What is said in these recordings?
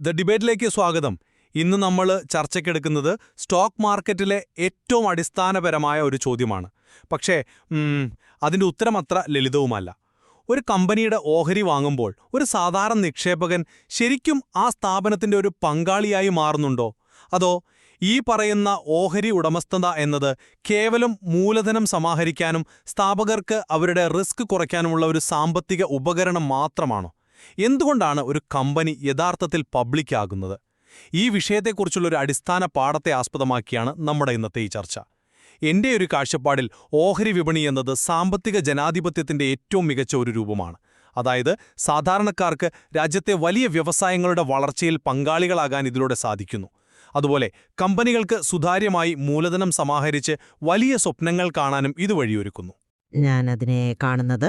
The ഡിബേറ്റിലേക്ക് സ്വാഗതം. ഇന്ന് നമ്മൾ ചർച്ചയ്ക്കെടുക്കുന്നത് സ്റ്റോക്ക് മാർക്കറ്റിലെ ഏറ്റവും അടിസ്ഥാനപരമായ ഒരു ചോദ്യമാണ്. പക്ഷേ അതിന്റെ ഉത്തരം അത്ര ലളിതവുമല്ല. ഒരു കമ്പനിയുടെ ഓഹരി വാങ്ങുമ്പോൾ ഒരു സാധാരണ നിക്ഷേപകൻ ശരിക്കും ആ സ്ഥാപനത്തിന്റെ ഒരു പങ്കാളിയായി മാറുന്നുണ്ടോ? അതോ ഈ പറയുന്ന ഓഹരി ഉടമസ്ഥത എന്നത് കേവലം മൂലധനം സമാഹരിക്കാനും സ്ഥാപകർക്ക് അവരുടെ റിസ്ക് കുറയ്ക്കാനുമുള്ള ഒരു സാമ്പത്തിക ഉപകരണം മാത്രമാണോ? എന്തുകൊണ്ടാണ് ഒരു കമ്പനി യഥാർത്ഥത്തിൽ പബ്ലിക്കാകുന്നത് ഈ വിഷയത്തെക്കുറിച്ചുള്ള ഒരു അടിസ്ഥാന പാഠത്തെ ആസ്പദമാക്കിയാണ് നമ്മുടെ ഇന്നത്തെ ഈ ചർച്ച. എന്റെ ഒരു കാഴ്ചപ്പാടിൽ ഓഹരി വിപണി എന്നത് സാമ്പത്തിക ജനാധിപത്യത്തിന്റെ ഏറ്റവും മികച്ച ഒരു രൂപമാണ്. അതായത് സാധാരണക്കാർക്ക് രാജ്യത്തെ വലിയ വ്യവസായങ്ങളുടെ വളർച്ചയിൽ പങ്കാളികളാകാൻ ഇതിലൂടെ സാധിക്കുന്നു. അതുപോലെ കമ്പനികൾക്ക് സുതാര്യമായി മൂലധനം സമാഹരിച്ച് വലിയ സ്വപ്നങ്ങൾ കാണാനും ഇത് വഴിയൊരുക്കുന്നു ഞാനതിനെ കാണുന്നത്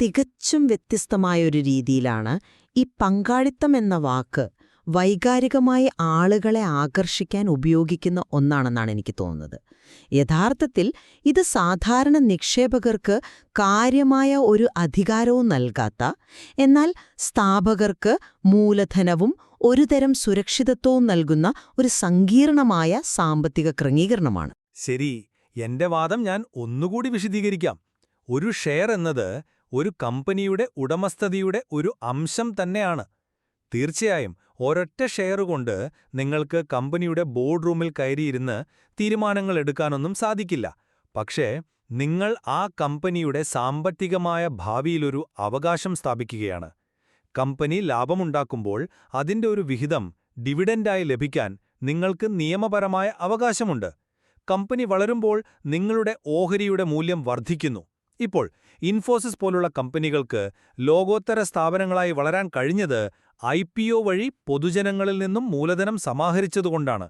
തികച്ചും വ്യത്യസ്തമായ ഒരു രീതിയിലാണ് ഈ പങ്കാളിത്തം എന്ന വാക്ക് വൈകാരികമായി ആളുകളെ ആകർഷിക്കാൻ ഉപയോഗിക്കുന്ന ഒന്നാണെന്നാണ് എനിക്ക് തോന്നുന്നത്. യഥാർത്ഥത്തിൽ ഇത് സാധാരണ നിക്ഷേപകർക്ക് കാര്യമായ ഒരു അധികാരവും നൽകാത്ത എന്നാൽ സ്ഥാപകർക്ക് മൂലധനവും ഒരുതരം സുരക്ഷിതത്വവും നൽകുന്ന ഒരു സങ്കീർണമായ സാമ്പത്തിക ക്രമീകരണമാണ്. ശരി എന്റെ വാദം ഞാൻ ഒന്നുകൂടി വിശദീകരിക്കാം. ഒരു ഷെയർ എന്നത് ഒരു കമ്പനിയുടെ ഉടമസ്ഥതയുടെ ഒരു അംശം തന്നെയാണ്. തീർച്ചയായും ഒരൊറ്റ ഷെയർ കൊണ്ട് നിങ്ങൾക്ക് കമ്പനിയുടെ ബോർഡ് റൂമിൽ കയറിയിരുന്ന് തീരുമാനങ്ങൾ എടുക്കാനൊന്നും സാധിക്കില്ല. പക്ഷേ നിങ്ങൾ ആ കമ്പനിയുടെ സാമ്പത്തികമായ ഭാവിയിലൊരു അവകാശം സ്ഥാപിക്കുകയാണ്. കമ്പനി ലാഭമുണ്ടാക്കുമ്പോൾ അതിന്റെ ഒരു വിഹിതം ഡിവിഡൻഡായി ലഭിക്കാൻ നിങ്ങൾക്ക് നിയമപരമായ അവകാശമുണ്ട്. കമ്പനി വളരുമ്പോൾ നിങ്ങളുടെ ഓഹരിയുടെ മൂല്യം വർദ്ധിക്കുന്നു. ഇപ്പോൾ ഇൻഫോസിസ് പോലുള്ള കമ്പനികൾക്ക് ലോകോത്തര സ്ഥാപനങ്ങളായി വളരാൻ കഴിഞ്ഞത് ഐ വഴി പൊതുജനങ്ങളിൽ നിന്നും മൂലധനം സമാഹരിച്ചതുകൊണ്ടാണ്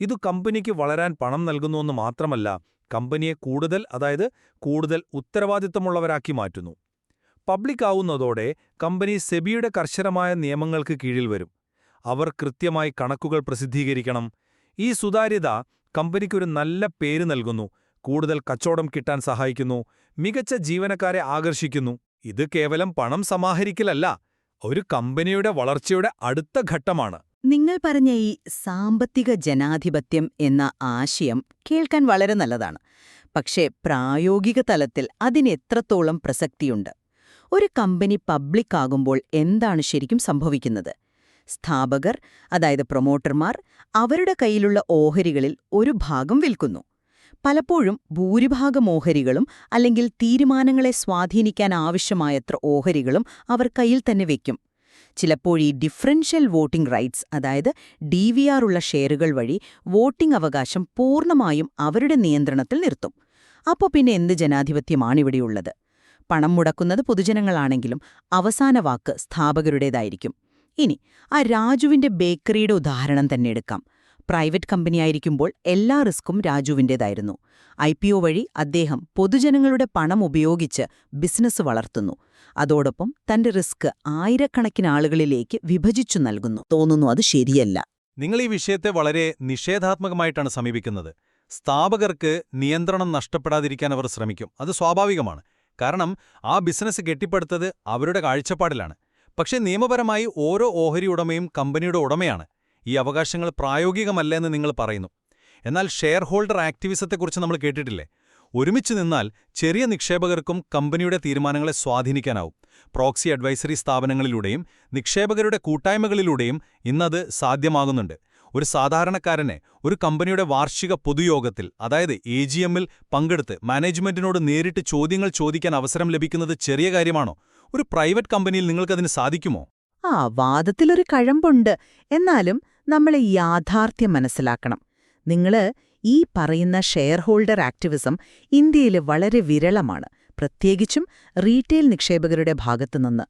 ഇത് കമ്പനിക്ക് വളരാൻ പണം നൽകുന്നുവെന്ന് മാത്രമല്ല കമ്പനിയെ കൂടുതൽ അതായത് കൂടുതൽ ഉത്തരവാദിത്തമുള്ളവരാക്കി മാറ്റുന്നു. പബ്ലിക് ആവുന്നതോടെ കമ്പനി സെബിയുടെ കർശനമായ നിയമങ്ങൾക്ക് കീഴിൽ വരും. അവർ കൃത്യമായി കണക്കുകൾ പ്രസിദ്ധീകരിക്കണം. ഈ സുതാര്യത കമ്പനിക്കൊരു നല്ല പേര് നൽകുന്നു. കൂടുതൽ കച്ചവടം കിട്ടാൻ സഹായിക്കുന്നു. മികച്ച ജീവനക്കാരെ ആകർഷിക്കുന്നു. ഇത് കേവലം പണം സമാഹരിക്കലല്ല ഒരു കമ്പനിയുടെ വളർച്ചയുടെ അടുത്ത ഘട്ടമാണ്. നിങ്ങൾ പറഞ്ഞ ഈ സാമ്പത്തിക ജനാധിപത്യം എന്ന ആശയം കേൾക്കാൻ വളരെ നല്ലതാണ്. പക്ഷേ പ്രായോഗിക തലത്തിൽ അതിനെത്രത്തോളം പ്രസക്തിയുണ്ട്? ഒരു കമ്പനി പബ്ലിക് ആകുമ്പോൾ എന്താണ് ശരിക്കും സംഭവിക്കുന്നത്? സ്ഥാപകർ അതായത് പ്രൊമോട്ടർമാർ അവരുടെ കയ്യിലുള്ള ഓഹരികളിൽ ഒരു ഭാഗം വിൽക്കുന്നു. പലപ്പോഴും ഭൂരിഭാഗം ഓഹരികളും അല്ലെങ്കിൽ തീരുമാനങ്ങളെ സ്വാധീനിക്കാൻ ആവശ്യമായത്ര ഓഹരികളും അവർ കയ്യിൽ തന്നെ വയ്ക്കും ചിലപ്പോൾ ഈ ഡിഫറൻഷ്യൽ വോട്ടിംഗ് റൈറ്റ്സ് അതായത് ഡി ഉള്ള ഷെയറുകൾ വഴി വോട്ടിംഗ് അവകാശം പൂർണമായും അവരുടെ നിയന്ത്രണത്തിൽ നിർത്തും. അപ്പോൾ പിന്നെ എന്ത് ജനാധിപത്യമാണിവിടെയുള്ളത് പണം മുടക്കുന്നത് പൊതുജനങ്ങളാണെങ്കിലും അവസാന വാക്ക് സ്ഥാപകരുടേതായിരിക്കും. ഇനി ആ രാജുവിന്റെ ബേക്കറിയുടെ ഉദാഹരണം തന്നെ എടുക്കാം. പ്രൈവറ്റ് കമ്പനിയായിരിക്കുമ്പോൾ എല്ലാ റിസ്ക്കും രാജുവിന്റേതായിരുന്നു ഐ പി ഒ വഴി അദ്ദേഹം പൊതുജനങ്ങളുടെ പണം ഉപയോഗിച്ച് ബിസിനസ് വളർത്തുന്നു. അതോടൊപ്പം തന്റെ റിസ്ക് ആയിരക്കണക്കിന് ആളുകളിലേക്ക് വിഭജിച്ചു നൽകുന്നു. തോന്നുന്നു അത് ശരിയല്ല. നിങ്ങൾ ഈ വിഷയത്തെ വളരെ നിഷേധാത്മകമായിട്ടാണ് സമീപിക്കുന്നത്. സ്ഥാപകർക്ക് നിയന്ത്രണം നഷ്ടപ്പെടാതിരിക്കാൻ അവർ ശ്രമിക്കും. അത് സ്വാഭാവികമാണ്. കാരണം ആ ബിസിനസ് കെട്ടിപ്പടുത്തത് അവരുടെ കാഴ്ചപ്പാടിലാണ്. പക്ഷേ നിയമപരമായി ഓരോ ഓഹരി ഉടമയും കമ്പനിയുടെ ഉടമയാണ്. ഈ അവകാശങ്ങൾ പ്രായോഗികമല്ല എന്ന് നിങ്ങൾ പറയുന്നു. എന്നാൽ ഷെയർ ഹോൾഡർ ആക്ടിവിസത്തെക്കുറിച്ച് നമ്മൾ കേട്ടിട്ടില്ലേ? ഒരുമിച്ച് നിന്നാൽ ചെറിയ നിക്ഷേപകർക്കും കമ്പനിയുടെ തീരുമാനങ്ങളെ സ്വാധീനിക്കാനാവും. പ്രോക്സി അഡ്വൈസറി സ്ഥാപനങ്ങളിലൂടെയും നിക്ഷേപകരുടെ കൂട്ടായ്മകളിലൂടെയും ഇന്നത് സാധ്യമാകുന്നുണ്ട്. ഒരു സാധാരണക്കാരനെ ഒരു കമ്പനിയുടെ വാർഷിക പൊതുയോഗത്തിൽ അതായത് എ ജി എമ്മിൽ പങ്കെടുത്ത് മാനേജ്മെന്റിനോട് നേരിട്ട് ചോദ്യങ്ങൾ ചോദിക്കാൻ അവസരം ലഭിക്കുന്നത് ചെറിയ കാര്യമാണോ? ഒരു പ്രൈവറ്റ് കമ്പനിയിൽ നിങ്ങൾക്കതിന് സാധിക്കുമോ? ആ വാദത്തിലൊരു കഴമ്പുണ്ട്. എന്നാലും നമ്മളെ യാഥാർത്ഥ്യം മനസ്സിലാക്കണം. നിങ്ങൾ ഈ പറയുന്ന ഷെയർ ഹോൾഡർ ആക്ടിവിസം ഇന്ത്യയിൽ വളരെ വിരളമാണ്. പ്രത്യേകിച്ചും റീറ്റെയിൽ നിക്ഷേപകരുടെ ഭാഗത്തുനിന്ന്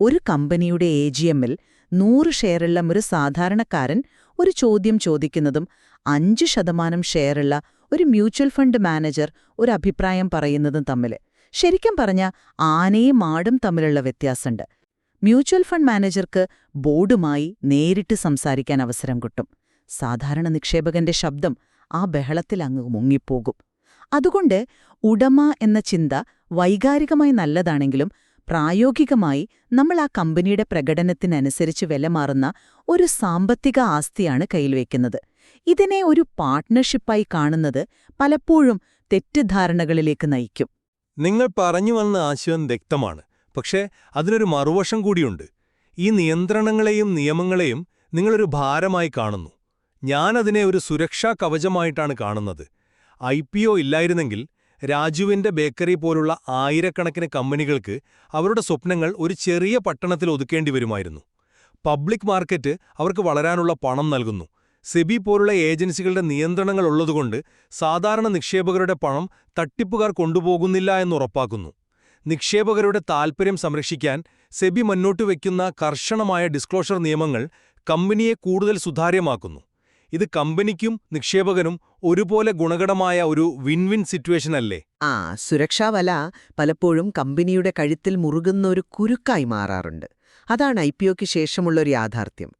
ഒരു കമ്പനിയുടെ എ ജി എമ്മിൽ നൂറ് ഷെയറുള്ള ഒരു സാധാരണക്കാരൻ ഒരു ചോദ്യം ചോദിക്കുന്നതും അഞ്ച് ശതമാനം ഷെയറുള്ള ഒരു മ്യൂച്വൽ ഫണ്ട് മാനേജർ ഒരു അഭിപ്രായം പറയുന്നതും തമ്മിൽ ശരിക്കും പറഞ്ഞ ആനയും മാടും തമ്മിലുള്ള വ്യത്യാസമുണ്ട്. മ്യൂച്വൽ ഫണ്ട് മാനേജർക്ക് ബോർഡുമായി നേരിട്ട് സംസാരിക്കാൻ അവസരം കിട്ടും. സാധാരണ നിക്ഷേപകന്റെ ശബ്ദം ആ ബഹളത്തിൽ അങ്ങ് മുങ്ങിപ്പോകും. അതുകൊണ്ട് ഉടമ എന്ന ചിന്ത വൈകാരികമായി നല്ലതാണെങ്കിലും പ്രായോഗികമായി നമ്മൾ ആ കമ്പനിയുടെ പ്രകടനത്തിനനുസരിച്ച് വിലമാറുന്ന ഒരു സാമ്പത്തിക ആസ്തിയാണ് കയ്യിൽ വയ്ക്കുന്നത് ഇതിനെ ഒരു പാർട്ട്ണർഷിപ്പായി കാണുന്നത് പലപ്പോഴും തെറ്റിദ്ധാരണകളിലേക്ക് നയിക്കും. നിങ്ങൾ പറഞ്ഞു വന്ന ആശയം വ്യക്തമാണ്. പക്ഷേ അതിനൊരു മറുവശം കൂടിയുണ്ട്. ഈ നിയന്ത്രണങ്ങളെയും നിയമങ്ങളെയും നിങ്ങളൊരു ഭാരമായി കാണുന്നു. ഞാനതിനെ ഒരു സുരക്ഷാ കവചമായിട്ടാണ് കാണുന്നത്. ഐ പി ഒ ഇല്ലായിരുന്നെങ്കിൽ രാജുവിന്റെ ബേക്കറി പോലുള്ള ആയിരക്കണക്കിന് കമ്പനികൾക്ക് അവരുടെ സ്വപ്നങ്ങൾ ഒരു ചെറിയ പട്ടണത്തിൽ ഒതുക്കേണ്ടി വരുമായിരുന്നു. പബ്ലിക് മാർക്കറ്റ് അവർക്ക് വളരാനുള്ള പണം നൽകുന്നു. സെബി പോലുള്ള ഏജൻസികളുടെ നിയന്ത്രണങ്ങൾ ഉള്ളതുകൊണ്ട് സാധാരണ നിക്ഷേപകരുടെ പണം തട്ടിപ്പുകാർ കൊണ്ടുപോകുന്നില്ല എന്നുറപ്പാക്കുന്നു നിക്ഷേപകരുടെ താൽപ്പര്യം സംരക്ഷിക്കാൻ സെബി മുന്നോട്ട് വയ്ക്കുന്ന കർശനമായ ഡിസ്ക്ലോഷർ നിയമങ്ങൾ കമ്പനിയെ കൂടുതൽ സുതാര്യമാക്കുന്നു. ഇത് കമ്പനിക്കും നിക്ഷേപകനും ഒരുപോലെ ഗുണകരമായ ഒരു വിൻ വിൻ സിറ്റുവേഷൻ അല്ലേ? ആ സുരക്ഷാ വല പലപ്പോഴും കമ്പനിയുടെ കഴുത്തിൽ മുറുകുന്ന ഒരു കുരുക്കായി മാറാറുണ്ട്. അതാണ് ഐ പിഒക്ക് ശേഷമുള്ള ഒരു യാഥാർത്ഥ്യം.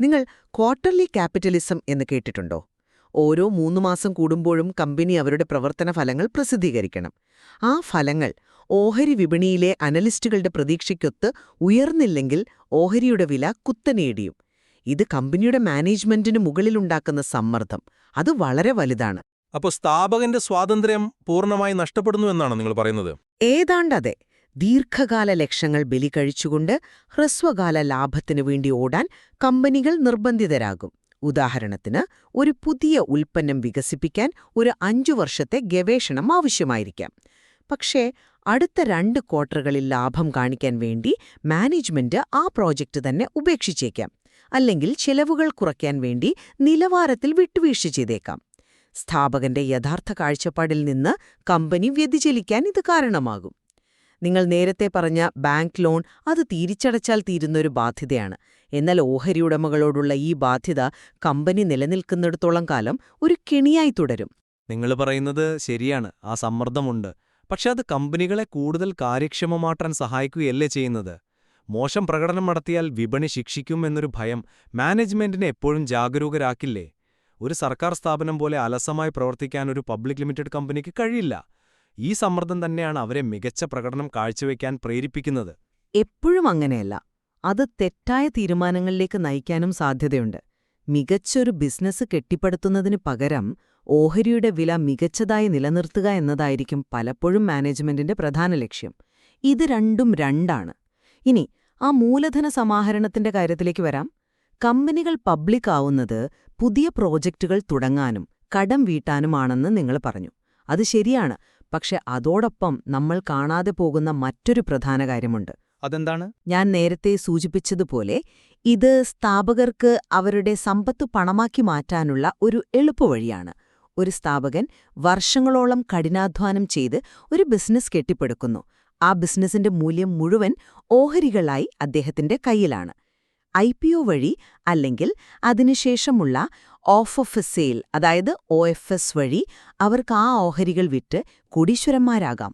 നിങ്ങൾ ക്വാർട്ടർലി ക്യാപിറ്റലിസം എന്ന് കേട്ടിട്ടുണ്ടോ? ഓരോ മൂന്ന് മാസം കൂടുമ്പോഴും കമ്പനി അവരുടെ പ്രവർത്തന ഫലങ്ങൾ പ്രസിദ്ധീകരിക്കണം. ആ ഫലങ്ങൾ ഓഹരി വിപണിയിലെ അനലിസ്റ്റുകളുടെ പ്രതീക്ഷയ്ക്കൊത്ത് ഉയർന്നില്ലെങ്കിൽ ഓഹരിയുടെ വില കുത്തനേടിയും. ഇത് കമ്പനിയുടെ മാനേജ്മെന്റിന് മുകളിലുണ്ടാക്കുന്ന സമ്മർദ്ദം. അത് വളരെ വലുതാണ്. അപ്പോൾ സ്ഥാപകന്റെ സ്വാതന്ത്ര്യം പൂർണമായി നഷ്ടപ്പെടുന്നു എന്നാണ് നിങ്ങൾ പറയുന്നത്? ഏതാണ്ടതെ. ദീർഘകാല ലക്ഷ്യങ്ങൾ ബലി കഴിച്ചുകൊണ്ട് ഹ്രസ്വകാല ലാഭത്തിനു വേണ്ടി ഓടാൻ കമ്പനികൾ നിർബന്ധിതരാകും. ഉദാഹരണത്തിന് ഒരു പുതിയ ഉൽപ്പന്നം വികസിപ്പിക്കാൻ ഒരു അഞ്ചു വർഷത്തെ ഗവേഷണം ആവശ്യമായിരിക്കാം. പക്ഷേ അടുത്ത രണ്ട് ക്വാർട്ടറുകളിൽ ലാഭം കാണിക്കാൻ വേണ്ടി മാനേജ്മെന്റ് ആ പ്രോജക്റ്റ് തന്നെ ഉപേക്ഷിച്ചേക്കാം. അല്ലെങ്കിൽ ചെലവുകൾ കുറയ്ക്കാൻ വേണ്ടി നിലവാരത്തിൽ വിട്ടുവീഴ്ച ചെയ്തേക്കാം. സ്ഥാപകന്റെ യഥാർത്ഥ കാഴ്ചപ്പാടിൽ നിന്ന് കമ്പനി വ്യതിചലിക്കാൻ ഇത് കാരണമാകും. നിങ്ങൾ നേരത്തെ പറഞ്ഞ ബാങ്ക് ലോൺ അത് തിരിച്ചടച്ചാൽ തീരുന്നൊരു ബാധ്യതയാണ്. എന്നാൽ ഓഹരി ഉടമകളോടുള്ള ഈ ബാധ്യത കമ്പനി നിലനിൽക്കുന്നിടത്തോളം കാലം ഒരു കെണിയായി തുടരും. നിങ്ങൾ പറയുന്നത് ശരിയാണ്. ആ സമ്മർദ്ദമുണ്ട്. പക്ഷെ അത് കമ്പനികളെ കൂടുതൽ കാര്യക്ഷമമാക്കാൻ സഹായിക്കുകയല്ലേ ചെയ്യുന്നത്? മോശം പ്രകടനം നടത്തിയാൽ വിപണി ശിക്ഷിക്കുമെന്നൊരു ഭയം മാനേജ്മെന്റിനെ എപ്പോഴും ജാഗരൂകരാക്കില്ലേ? ഒരു സർക്കാർ സ്ഥാപനം പോലെ അലസമായി പ്രവർത്തിക്കാൻ ഒരു പബ്ലിക് ലിമിറ്റഡ് കമ്പനിക്ക് കഴിയില്ല. ഈ സമ്മർദ്ദം തന്നെയാണ് അവരെ മികച്ച പ്രകടനം കാഴ്ചവെക്കാൻ പ്രേരിപ്പിക്കുന്നത്. എപ്പോഴും അങ്ങനെയല്ല. അത് തെറ്റായ തീരുമാനങ്ങളിലേക്ക് നയിക്കാനും സാധ്യതയുണ്ട്. മികച്ചൊരു ബിസിനസ് കെട്ടിപ്പടുത്തുന്നതിന് പകരം ഓഹരിയുടെ വില മികച്ചതായി നിലനിർത്തുക എന്നതായിരിക്കും പലപ്പോഴും മാനേജ്മെന്റിന്റെ പ്രധാന ലക്ഷ്യം. ഇത് രണ്ടും രണ്ടാണ്. ഇനി ആ മൂലധന സമാഹരണത്തിന്റെ കാര്യത്തിലേക്ക് വരാം. കമ്പനികൾ പബ്ലിക് ആവുന്നത് പുതിയ പ്രോജക്റ്റുകൾ തുടങ്ങാനും കടം വീട്ടാനുമാണെന്ന് നിങ്ങൾ പറഞ്ഞു. അത് ശരിയാണ്. പക്ഷെ അതോടൊപ്പം നമ്മൾ കാണാതെ പോകുന്ന മറ്റൊരു പ്രധാന കാര്യമുണ്ട്. അതെന്താണ്? ഞാൻ നേരത്തെ സൂചിപ്പിച്ചതുപോലെ ഇത് സ്ഥാപകർക്ക് അവരുടെ സമ്പത്ത് പണമാക്കി മാറ്റാനുള്ള ഒരു എളുപ്പവഴിയാണ്. ഒരു സ്ഥാപകൻ വർഷങ്ങളോളം കഠിനാധ്വാനം ചെയ്ത് ഒരു ബിസിനസ് കെട്ടിപ്പടുക്കുന്നു. ആ ബിസിനസിന്റെ മൂല്യം മുഴുവൻ ഓഹരികളായി അദ്ദേഹത്തിന്റെ കയ്യിലാണ്. ഐ പി ഒ വഴി അല്ലെങ്കിൽ അതിനുശേഷമുള്ള ഓഫ് ഓഫ് സെയിൽ അതായത് ഒ എഫ് എസ് വഴി അവർക്ക് ആ ഓഹരികൾ വിറ്റ് കൊടീശ്വരന്മാരാകാം.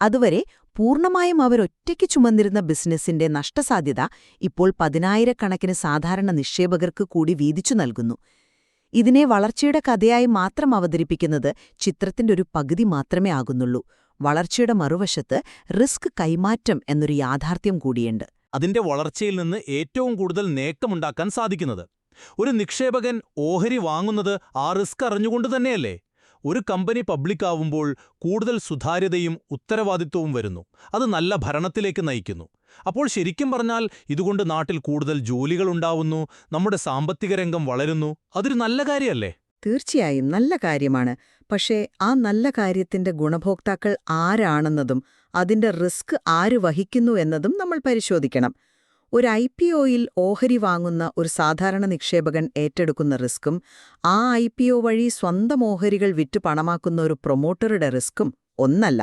അതുവരെ പൂർണമായും അവരൊറ്റയ്ക്ക് ചുമന്നിരുന്ന ബിസിനസിന്റെ നഷ്ടസാധ്യത ഇപ്പോൾ പതിനായിരക്കണക്കിന് സാധാരണ നിക്ഷേപകർക്ക് കൂടി വീതിച്ചു നൽകുന്നു. ഇതിനെ വളർച്ചയുടെ കഥയായി മാത്രം അവതരിപ്പിക്കുന്നത് ചിത്രത്തിന്റെ ഒരു പകുതി മാത്രമേ ആകുന്നുള്ളൂ. വളർച്ചയുടെ മറുവശത്ത് റിസ്ക് കൈമാറ്റം എന്നൊരു യാഥാർത്ഥ്യം കൂടിയുണ്ട്. അതിന്റെ വളർച്ചയിൽ നിന്ന് ഏറ്റവും കൂടുതൽ നേട്ടമുണ്ടാക്കാൻ സാധിക്കുന്നത്. ഒരു നിക്ഷേപകൻ ഓഹരി വാങ്ങുന്നത് ആ റിസ്ക് അറിഞ്ഞുകൊണ്ട് തന്നെയല്ലേ? ഒരു കമ്പനി പബ്ലിക്കാവുമ്പോൾ കൂടുതൽ സുതാര്യതയും ഉത്തരവാദിത്വവും വരുന്നു. അത് നല്ല ഭരണത്തിലേക്ക് നയിക്കുന്നു. അപ്പോൾ ശരിക്കും പറഞ്ഞാൽ ഇതുകൊണ്ട് നാട്ടിൽ കൂടുതൽ ജോലികളുണ്ടാവുന്നു നമ്മുടെ സാമ്പത്തിക രംഗം വളരുന്നു അതൊരു നല്ല കാര്യമല്ലേ? തീർച്ചയായും നല്ല കാര്യമാണ്. പക്ഷേ ആ നല്ല കാര്യത്തിന്റെ ഗുണഭോക്താക്കൾ ആരാണെന്നതും അതിന്റെ റിസ്ക് ആര് വഹിക്കുന്നു എന്നതും നമ്മൾ പരിശോധിക്കണം. ഒരു ഐ പി ഒയിൽ ഓഹരി വാങ്ങുന്ന ഒരു സാധാരണ നിക്ഷേപകൻ ഏറ്റെടുക്കുന്ന റിസ്ക്കും ആ ഐ പി ഒ വഴി സ്വന്തം ഓഹരികൾ വിറ്റ് പണമാക്കുന്ന ഒരു പ്രൊമോട്ടറുടെ റിസ്ക്കും ഒന്നല്ല.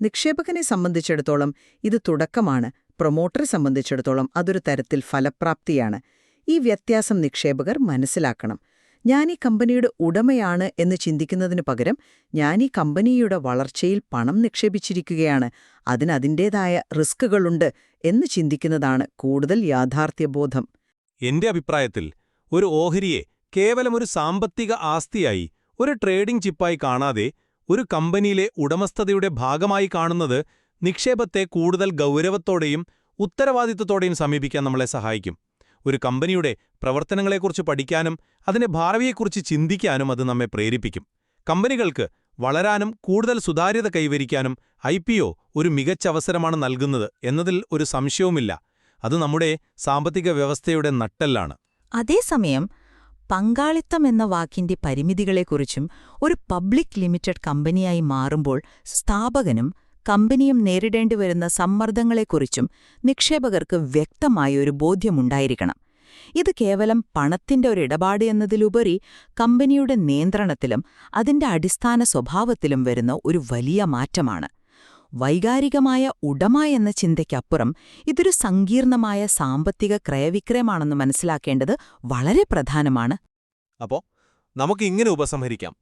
നിക്ഷേപകനെ സംബന്ധിച്ചിടത്തോളം ഇത് തുടക്കമാണ്. പ്രൊമോട്ടറെ സംബന്ധിച്ചിടത്തോളം അതൊരു തരത്തിൽ ഫലപ്രാപ്തിയാണ്. ഈ വ്യത്യാസം നിക്ഷേപകർ മനസ്സിലാക്കണം. ഞാൻ ഈ കമ്പനിയുടെ ഉടമയാണ് എന്ന് ചിന്തിക്കുന്നതിനു പകരം ഞാൻ ഈ കമ്പനിയുടെ വളർച്ചയിൽ പണം നിക്ഷേപിച്ചിരിക്കുകയാണ്. അതിനതിന്റേതായ റിസ്കുകളുണ്ട് എന്ന് ചിന്തിക്കുന്നതാണ് കൂടുതൽ യാഥാർത്ഥ്യബോധം. എന്റെ അഭിപ്രായത്തിൽ ഒരു ഓഹരിയെ കേവലം ഒരു സാമ്പത്തിക ആസ്തിയായി ഒരു ട്രേഡിംഗ് ചിപ്പായി കാണാതെ ഒരു കമ്പനിയിലെ ഉടമസ്ഥതയുടെ ഭാഗമായി കാണുന്നത് നിക്ഷേപത്തെ കൂടുതൽ ഗൗരവത്തോടെയും ഉത്തരവാദിത്തത്തോടെയും സമീപിക്കാൻ നമ്മളെ സഹായിക്കും. ഒരു കമ്പനിയുടെ പ്രവർത്തനങ്ങളെക്കുറിച്ച് പഠിക്കാനും അതിന്റെ ഭാവിയെക്കുറിച്ച് ചിന്തിക്കാനും അത് നമ്മെ പ്രേരിപ്പിക്കും. കമ്പനികൾക്ക് വളരാനും കൂടുതൽ സുതാര്യത കൈവരിക്കാനും ഐ ഒരു മികച്ച അവസരമാണ് നൽകുന്നത് എന്നതിൽ ഒരു സംശയവുമില്ല. അത് നമ്മുടെ സാമ്പത്തിക വ്യവസ്ഥയുടെ നട്ടെല്ലാണ്. അതേസമയം പങ്കാളിത്തം എന്ന വാക്കിന്റെ പരിമിതികളെക്കുറിച്ചും ഒരു പബ്ലിക് ലിമിറ്റഡ് കമ്പനിയായി മാറുമ്പോൾ സ്ഥാപകനും കമ്പനിയും നേരിടേണ്ടി വരുന്ന സമ്മർദ്ദങ്ങളെക്കുറിച്ചും നിക്ഷേപകർക്ക് വ്യക്തമായൊരു ബോധ്യമുണ്ടായിരിക്കണം. ഇത് കേവലം പണത്തിന്റെ ഒരു ഇടപാട് എന്നതിലുപരി കമ്പനിയുടെ നിയന്ത്രണത്തിലും അതിന്റെ അടിസ്ഥാന സ്വഭാവത്തിലും വരുന്ന ഒരു വലിയ മാറ്റമാണ്. വൈകാരികമായ ഉടമ എന്ന ചിന്തയ്ക്കപ്പുറം ഇതൊരു സങ്കീർണമായ സാമ്പത്തിക ക്രയവിക്രയമാണെന്ന് മനസ്സിലാക്കേണ്ടത് വളരെ പ്രധാനമാണ്. അപ്പോ നമുക്ക് ഇങ്ങനെ ഉപസംഹരിക്കാം.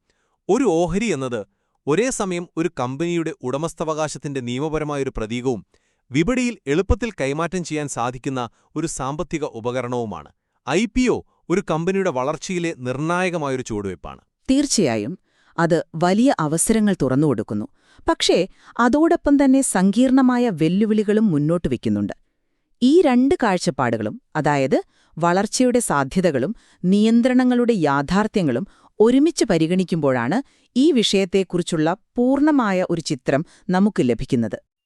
ഒരു ഓഹരി എന്നത് ഒരേ സമയം ഒരു കമ്പനിയുടെ ഉടമസ്ഥാവകാശത്തിന്റെ നിയമപരമായൊരു പ്രതീകവും വിപണിയിൽ എളുപ്പത്തിൽ കൈമാറ്റം ചെയ്യാൻ സാധിക്കുന്ന ഒരു സാമ്പത്തിക ഉപകരണവുമാണ്. ഐ ഒരു കമ്പനിയുടെ വളർച്ചയിലെ നിർണായകമായൊരു ചുവടുവയ്പ്പാണ്. തീർച്ചയായും അത് വലിയ അവസരങ്ങൾ തുറന്നുകൊടുക്കുന്നു പക്ഷേ അതോടൊപ്പം തന്നെ സങ്കീർണമായ വെല്ലുവിളികളും മുന്നോട്ട് വയ്ക്കുന്നുണ്ട് ഈ രണ്ട് കാഴ്ചപ്പാടുകളും അതായത് വളർച്ചയുടെ സാധ്യതകളും നിയന്ത്രണങ്ങളുടെ യാഥാർത്ഥ്യങ്ങളും ഒരുമിച്ച് പരിഗണിക്കുമ്പോഴാണ് ഈ വിഷയത്തെക്കുറിച്ചുള്ള പൂർണമായ ഒരു ചിത്രം നമുക്ക് ലഭിക്കുന്നത്.